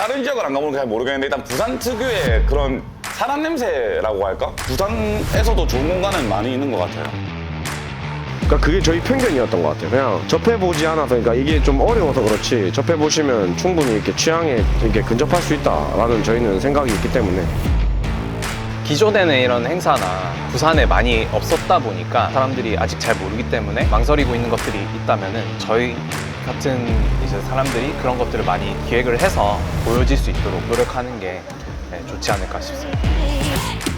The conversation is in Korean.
다른 지역을 안 가보니까 잘 모르겠는데 일단 부산 특유의 그런 사람 냄새라고 할까? 부산에서도 좋은 공간은 많이 있는 것 같아요. 그러니까 그게 저희 편견이었던 것 같아요. 그냥 접해보지 않아서, 그러니까 이게 좀 어려워서 그렇지, 접해보시면 충분히 이렇게 취향에 이렇게 근접할 수 있다라는 저희는 생각이 있기 때문에. 기존에는 이런 행사나 부산에 많이 없었다 보니까 사람들이 아직 잘 모르기 때문에 망설이고 있는 것들이 있다면은 저희 같은 이제 사람들이 그런 것들을 많이 기획을 해서 보여질 수 있도록 노력하는 게 네, 좋지 않을까 싶습니다.